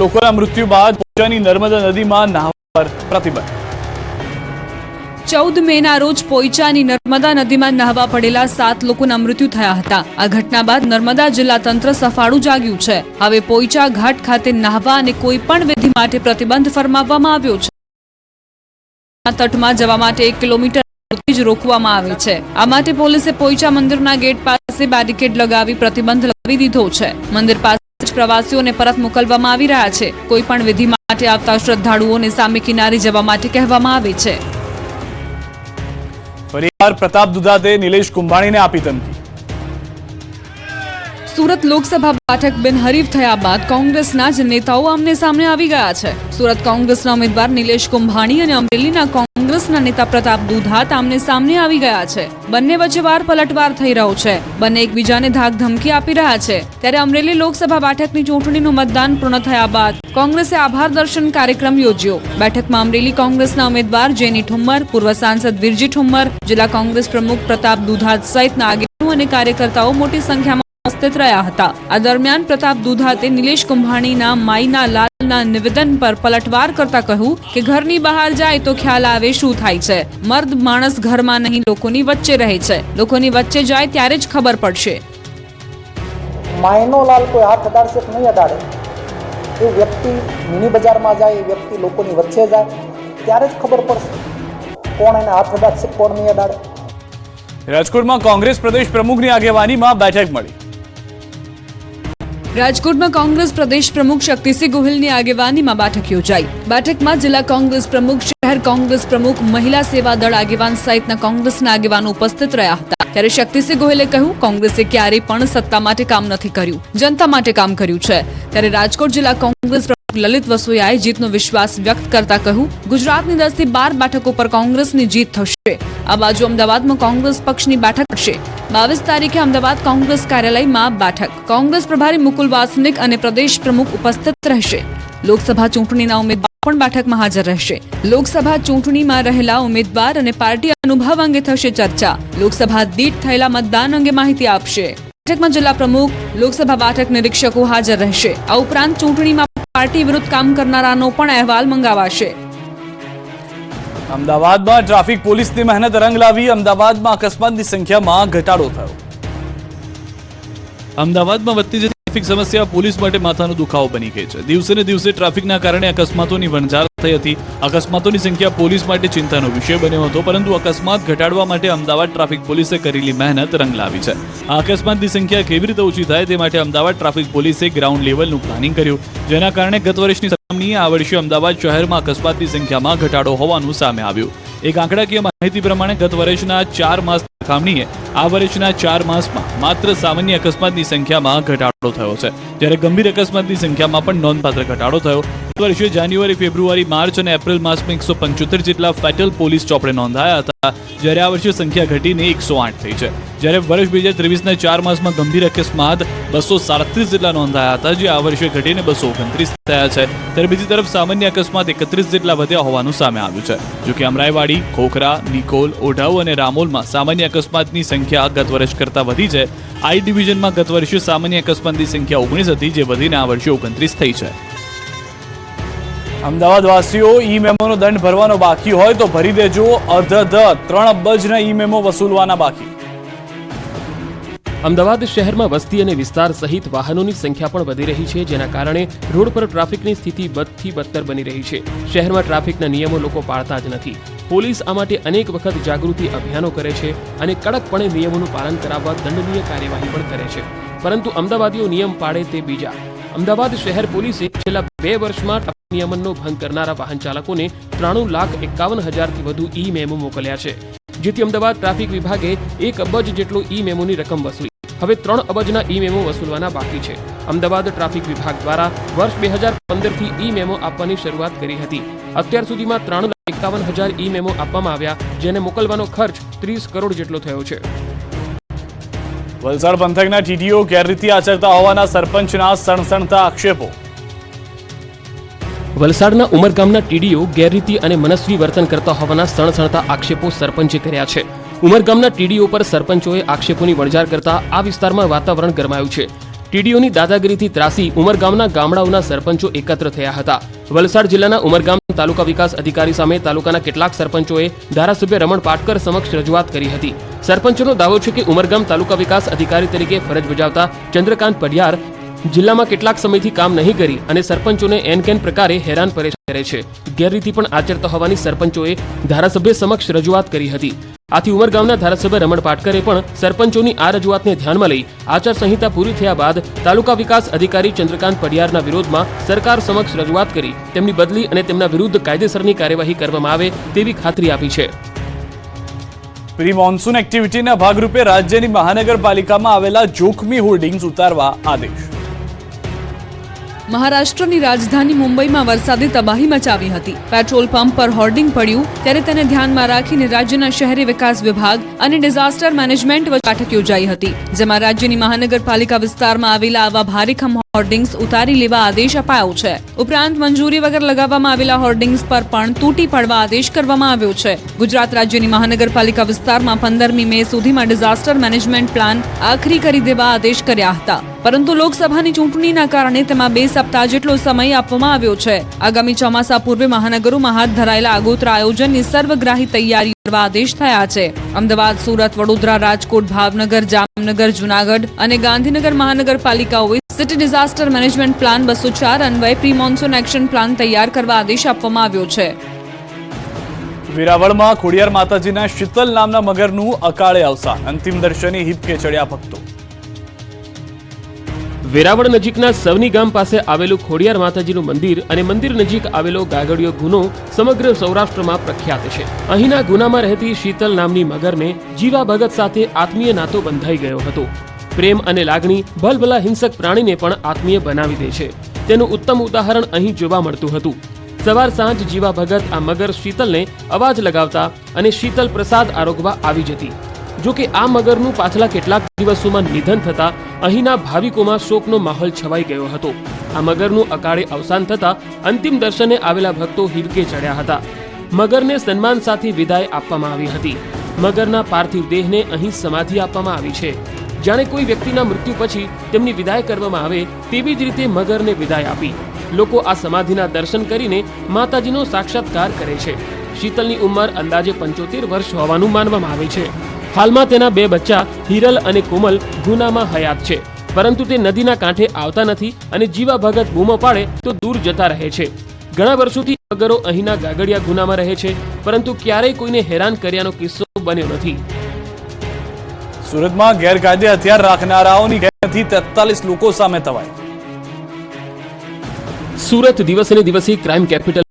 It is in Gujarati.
લોકોના મૃત્યુ બાદ પોઈચાની નર્મદા નદીમાં નાહવા પર પ્રતિબંધ. ચૌદ મેના રોજ પોઈચાની નર્મદા નદીમાં નહાવા પડેલા સાત લોકોના મૃત્યુ થયા હતા. આ ઘટના બાદ નર્મદા જિલ્લા તંત્ર સફાળું જાગ્યું છે. હવે પોઈચા ઘાટ ખાતે નહાવા અને કોઈ પણ વિધિ માટે પ્રતિબંધ ફરમાવવામાં આવ્યો છે. તટમાં જવા માટે એક કિલોમીટર જ રોકવામાં આવે છે. આ માટે પોલીસે પોઈચા મંદિરના ગેટ પાસે બેરિકેડ લગાવી પ્રતિબંધ લગાવી દીધો છે. મંદિર પાસે પ્રવાસીઓને પરત મોકલવામાં આવી રહ્યા છે. કોઈ પણ વિધિ માટે આવતા શ્રદ્ધાળુઓને સામે કિનારે જવા માટે કહેવામાં આવે છે. ફરીવાર પ્રતાપ દુધાતે નિલેશ કુંભાણીને આપી ધમકી. સુરત લોકસભા બેઠક બિનહરીફ થયા બાદ કોંગ્રેસના જ નેતાઓ આમને સામે આવી ગયા છે. સુરત કોંગ્રેસના ઉમેદવાર નિલેશ કુંભાણી અને અમરેલીના કોંગ્રેસના નેતા પ્રતાપ દુધાત આમને સામને આવી ગયા છે. બંને વચ્ચે વાર પલટવાર થઈ રહ્યો છે. બંને એકબીજાને ધાક ધમકી આપી રહ્યા છે. ત્યારે અમરેલી લોકસભા બેઠકની ચૂંટણીનું મતદાન પૂર્ણ થયા બાદ કોંગ્રેસે આભાર દર્શન કાર્યક્રમ યોજ્યો. બેઠકમાં અમરેલી કોંગ્રેસના ઉમેદવાર જેની ઠુમ્મર, પૂર્વ સાંસદ વિરજી ઠુમ્મર, જિલ્લા કોંગ્રેસ પ્રમુખ પ્રતાપ દુધાત સહિતના આગેવાનો અને કાર્યકર્તાઓ મોટી સંખ્યામાં ઉપસ્થિત રહ્યા હતા. આ દરમિયાન પ્રતાપ દુધાતે નિલેશ કુંભાણીના માઈના લાલના નિવેદન પર પલટવાર કરતા કહ્યું કે ઘરની બહાર જાય તો ખ્યાલ આવે શું થાય છે. મર્દ માણસ ઘરમાં નહીં લોકોની વચ્ચે રહે છે. લોકોની વચ્ચે જાય ત્યારે જ ખબર પડશે. માયનો લાલ કોઈ હાથ અડાડશે કે નહીં અડાડે એ વ્યક્તિ મિની બજારમાં જાય એ વ્યક્તિ લોકોની વચ્ચે જાય ત્યારે જ ખબર પડશે. કોણ એને હાથ અડાડશે કોણ નહીં અડાડે રાજકોટમાં કોંગ્રેસ પ્રદેશ પ્રમુખની આગેવાનીમાં બેઠક મળી. રાજકોટમાં કોંગ્રેસ પ્રદેશ પ્રમુખ શક્તિસિંહ ગોહિલની આગેવાનીમાં બેઠક યોજાઈ. બેઠકમાં જિલ્લા કોંગ્રેસ પ્રમુખ, શહેર કોંગ્રેસ પ્રમુખ, મહિલા સેવા દળ આગેવાન સહિતના કોંગ્રેસના આગેવાનો ઉપસ્થિત રહ્યા હતા. ત્યારે શક્તિસિંહ ગોહિલે કહ્યું, કોંગ્રેસે ક્યારેય પણ સત્તા માટે કામ નથી કર્યું. જનતા માટે કામ કર્યું છે. ત્યારે રાજકોટ જિલ્લા કોંગ્રેસ પ્રમુખ લલિત વસોયાએ જીતનો વિશ્વાસ વ્યક્ત કરતા કહ્યું, ગુજરાતની દસથી બાર બેઠકો પર કોંગ્રેસની જીત થશે. આ બાજુ અમદાવાદમાં કોંગ્રેસ પક્ષની બેઠક થશે. બાવીસ તારીખે અમદાવાદ કોંગ્રેસ કાર્યાલયમાં બેઠક. કોંગ્રેસ પ્રભારી મુકુલ વાસનિક અને પ્રદેશ પ્રમુખ ઉપસ્થિત રહેશે. લોકસભા ચૂંટણીના ઉમેદવાર પણ બેઠકમાં હાજર રહેશે. લોકસભા ચૂંટણીમાં રહેલા ઉમેદવાર અને પાર્ટી અનુભવ અંગે થશે ચર્ચા. લોકસભા દીઠ થયેલા મતદાન અંગે માહિતી આપશે. બેઠકમાં જિલ્લા પ્રમુખ, લોકસભા બેઠક નિરીક્ષકો હાજર રહેશે. આ ઉપરાંત ચૂંટણીમાં પાર્ટી વિરુદ્ધ કામ કરનારાનો પણ અહેવાલ મંગાવાશે. અમદાવાદમાં ટ્રાફિક પોલીસની મહેનત રંગ લાવી અમદાવાદમાં અકસ્માતની સંખ્યામાં ઘટાડો થયો. અમદાવાદમાં વધતી ટ્રાફિક સમસ્યા પોલીસ માટે માથાનો દુખાવો બની ગઈ છે. દિવસે ને દિવસે ટ્રાફિકના કારણે અકસ્માતોની વણઝાર થઈ હતી. અકસ્માતોની સંખ્યા પોલીસ માટે ચિંતાનો વિષય બન્યો હતો, પરંતુ અકસ્માત ઘટાડવા માટે અમદાવાદ ટ્રાફિક પોલીસે કરેલી મહેનત રંગ લાવી છે. આ અકસ્માતની સંખ્યા કેવી રીતે ઓછી થાય તે માટે અમદાવાદ ટ્રાફિક પોલીસે ગ્રાઉન્ડ લેવલનું પ્લાનિંગ કર્યું. જેના કારણે ગત વર્ષની સરખામણીએ આ વર્ષે અમદાવાદ શહેરમાં અકસ્માતની સંખ્યામાં ઘટાડો હોવાનું સામે આવ્યું. એક આંકડાકીય માહિતી પ્રમાણે ગત વર્ષના ચાર માસ સરખામણીએ આ વર્ષના ચાર માસમાં માત્ર સામાન્ય અકસ્માતની સંખ્યામાં ઘટાડો થયો છે. જ્યારે ગંભીર અકસ્માતની સંખ્યામાં પણ નોંધપાત્ર ઘટાડો થયો. વર્ષે જાન્યુઆરી, ફેબ્રુઆરી, માર્ચ અને એપ્રિલ માસમાં એકસો પંચોતેર જેટલા ફેટલ પોલીસ ચોપડે નોંધાયા હતા. જ્યારે આ વર્ષે સંખ્યા ઘટીને એકસો આઠ થઈ છે. જ્યારે વર્ષ બે હજાર ત્રેવીસના ચાર માસમાં ગંભીર અકસ્માત બસો સાડત્રીસ જેટલા નોંધાયા હતા, જે આ વર્ષે ઘટીને બસો ઓગણત્રીસ થયા છે. ત્યારે બીજી તરફ સામાન્ય અકસ્માત એકત્રીસ જેટલા વધ્યા હોવાનું સામે આવ્યું છે. જોકે અમરાઈવાડી, ખોખરા, નિકોલ, ઓઢાઉ અને રામોલમાં સામાન્ય અકસ્માતની સંખ્યા ગત વર્ષ કરતાં વધી છે. આઈ ડિવિઝનમાં ગત વર્ષે સામાન્ય અકસ્માતની સંખ્યા ઓગણીસ હતી, જે વધીને આ વર્ષે ઓગણત્રીસ થઈ છે. અમદાવાદ વાસીઓ ઈ મેમોનો દંડ ભરવાનો બાકી હોય તો ભરી દેજો. અધધ ત્રણ અબજના ઈ મેમો વસૂલવાના બાકી. અમદાવાદ શહેરમાં વસ્તી અને વિસ્તાર સહિત વાહનોની સંખ્યા પણ વધી રહી છે, જેના કારણે રોડ પર ટ્રાફિકની સ્થિતિ બદથી બદતર બની રહી છે. શહેરમાં ટ્રાફિકના નિયમો લોકો પાળતા જ નથી. પોલીસ આ માટે અનેક વખત જાગૃતિ અભિયાનો કરે છે અને કડકપણે નિયમોનું પાલન કરાવવા દંડનીય કાર્યવાહી પણ કરે છે. પરંતુ અમદાવાદીઓ નિયમ પાળે તે બીજા. અમદાવાદ શહેર પોલીસે છેલ્લા બે વર્ષમાં નિયમનનો ભંગ કરનારા વાહન ચાલકોને ત્રાણું લાખ એકાવન હજારથી વધુ ઈ મેમો મોકલ્યા છે. જેથી અમદાવાદ ટ્રાફિક વિભાગે એક અબજ જેટલો ઈ મેમોની રકમ વસૂલી હવે ત્રણ અબજના ઈ મેમો વસૂલવાના બાકી છે. અમદાવાદ ટ્રાફિક વિભાગ દ્વારા વર્ષ બે હજાર પંદરથી ઈ મેમો આપવાની શરૂઆત કરી હતી. અત્યાર સુધીમાં ત્રણ લાખ એકાવન હજાર ઈ મેમો આપવામાં આવ્યા જેને મોકલવાનો ખર્ચ ત્રીસ કરોડ જેટલો થયો છે. વલસાડ પંથકના ટીડીઓ ગેરરીતિ આચરતા હોવાના સરપંચના સણસણતા આક્ષેપો. વલસાડના ઉમરગામના ટીડીઓ ગેરરીતિ અને મનસ્વી વર્તન કરતા હોવાના સણસણતા આક્ષેપો સરપંચે કર્યા છે. ઉમરગામના ટીડીઓ પર સરપંચોએ આક્ષેપોની વણઝાર કરતા આ વિસ્તારમાં વાતાવરણ ગરમાયું છે. ટીડીઓની દાદાગીરીથી ત્રાસી ઉમરગામના ગામડાઓના સરપંચો એકત્ર થયા હતા. વલસાડ જિલ્લાના ઉમરગામ તાલુકા વિકાસ અધિકારી સામે તાલુકાના કેટલાક સરપંચોએ ધારાસભ્ય રમણ પાટકર સમક્ષ રજૂઆત કરી હતી. સરપંચોનો દાવો છે કે ઉમરગામ તાલુકા વિકાસ અધિકારી તરીકે ફરજ બજાવતા ચંદ્રકાંત પઢિયાર જિલ્લામાં કેટલાક સમયથી કામ નહીં કરી અને સરપંચોને એન કેન પ્રકારે હેરાન પરેશાન કરે છે. ગેરરીતિ પણ આચરતા હોવાની સરપંચોએ ધારાસભ્ય સમક્ષ રજૂઆત કરી હતી. આથી ઉમરગામના ધારાસભ્ય રમણ પાટકરે પણ સરપંચોની આ રજૂઆતને ધ્યાનમાં લઈ આચાર સંહિતા પૂરી થયા બાદ તાલુકા વિકાસ અધિકારી ચંદ્રકાંત પડિયારના વિરોધમાં સરકાર સમક્ષ રજૂઆત કરી. તેમની બદલી અને તેમના વિરુદ્ધ કાયદેસરની કાર્યવાહી કરવામાં આવે તેવી ખાતરી આપી છે. પ્રી મોન્સૂન એક્ટિવિટીના ભાગરૂપે રાજ્યની મહાનગરપાલિકામાં આવેલા જોખમી હોર્ડિંગ્સ ઉતારવા આદેશ. મહારાષ્ટ્રની રાજધાની મુંબઈમાં વરસાદે તબાહી મચાવી હતી. પેટ્રોલ પંપ પર હોર્ડિંગ પડ્યું, ત્યારે તેને ધ્યાનમાં રાખીને રાજ્યના શહેરી વિકાસ વિભાગ અને ડિઝાસ્ટર મેનેજમેન્ટ વચ્ચે બેઠક યોજાઈ હતી, જેમાં રાજ્યની મહાનગરપાલિકા વિસ્તારમાં આવેલા આવા ભારેખમ હોર્ડિંગ્સ ઉતારી લેવા આદેશ અપાયો છે. ઉપરાંત મંજૂરી વગર લગાવવામાં આવેલા હોર્ડિંગ્સ પર પણ તૂટી પડવા આદેશ કરવામાં આવ્યો છે. ગુજરાત રાજ્યની મહાનગરપાલિકા વિસ્તારમાં પંદરમી મે સુધીમાં ડિઝાસ્ટર મેનેજમેન્ટ પ્લાન આખરી કરી દેવા આદેશ કર્યા હતા. પરંતુ લોકસભાની ચૂંટણીના કારણે તેમાં બે સપ્તાહ જેટલો સમય આપવામાં આવ્યો છે. આગામી ચોમાસા પૂર્વે મહાનગરોમાં હાથ ધરાયેલા આગોતરા આયોજનની સર્વગ્રાહી તૈયારી કરવા આદેશ થયા છે. અમદાવાદ, સુરત, વડોદરા, રાજકોટ, ભાવનગર, જામનગર, જુનાગઢ અને ગાંધીનગર મહાનગરપાલિકાઓએ સિટી ડિઝાસ્ટર મેનેજમેન્ટ પ્લાન બસો ચાર અન્વયે પ્રી મોન્સૂન એક્શન પ્લાન તૈયાર કરવા આદેશ આપવામાં આવ્યો છે. વેરાવળમાં ખોડિયાર માતાજીના શીતલ નામના મગરનું અકાળે અવસાન. અંતિમ દર્શને હિપકે ચડ્યા ભક્તો. વેરાવળ નજીકના સવની ગામ પાસે આવેલું ખોડિયાર માતાજીનું મંદિર અને મંદિર નજીક આવેલો ગાગડિયો ગુનો સમગ્ર સૌરાષ્ટ્રમાં પ્રખ્યાત છે. અહીંના ગુનામાં રહેતી શીતલ નામની મગરને જીવા ભગત સાથે આત્મીય નાતો બંધાઈ ગયો હતો. પ્રેમ અને લાગણી ભલભલા હિંસક પ્રાણીને પણ આત્મીય બનાવી દે છે. તેનું ઉત્તમ ઉદાહરણ અહીં જોવા મળતું હતું. સવાર સાંજ જીવા ભગત આ મગર શીતલને અવાજ લગાવતા અને શીતલ પ્રસાદ આરોગવા આવી જતી. જો કે આ મગરનું પાછલા કેટલાક દિવસોમાં નિધન થતા અહીંના ભાવિકોમાં શોકનો માહોલ છવાઈ ગયો હતો. આ મગરનું અકાળે અવસાન થતા અંતિમ દર્શને આવેલા ભક્તો હિરકે ચડ્યા હતા. મગરને સન્માન સાથે વિદાય આપવામાં આવી હતી. મગરના પાર્થિવ દેહને અહીં સમાધિ આપવામાં આવી છે. જાણે કોઈ વ્યક્તિના મૃત્યુ પછી તેમની વિદાય કરવામાં આવે તેવી જ રીતે મગરને વિદાય આપી. લોકો આ સમાધિના દર્શન કરીને માતાજીનો સાક્ષાત્કાર કરે છે. શીતલની ઉંમર અંદાજે પંચોતેર વર્ષ હોવાનું માનવામાં આવે છે. હાલમાં તેના બે બચ્ચા હિરલ અને કોમલ ગુનામાં હયાત છે. પરંતુ તે નદીના કાંઠે આવતા નથી અને જીવા ભગત બૂમો પાડે તો દૂર જતા રહે છે. ઘણા વર્ષોથી મગરો અહીંના ગાગડિયા ગુનામાં રહે છે, પરંતુ ક્યારેય કોઈને હેરાન કર્યાનો કિસ્સો બન્યો નથી. સુરતમાં ગેરકાયદે હથિયાર રાખનારાઓની ગેરથી તેતાલીસ લોકો સામે તવાય સુરત દિવસે દિવસે ક્રાઇમ કેપિટલ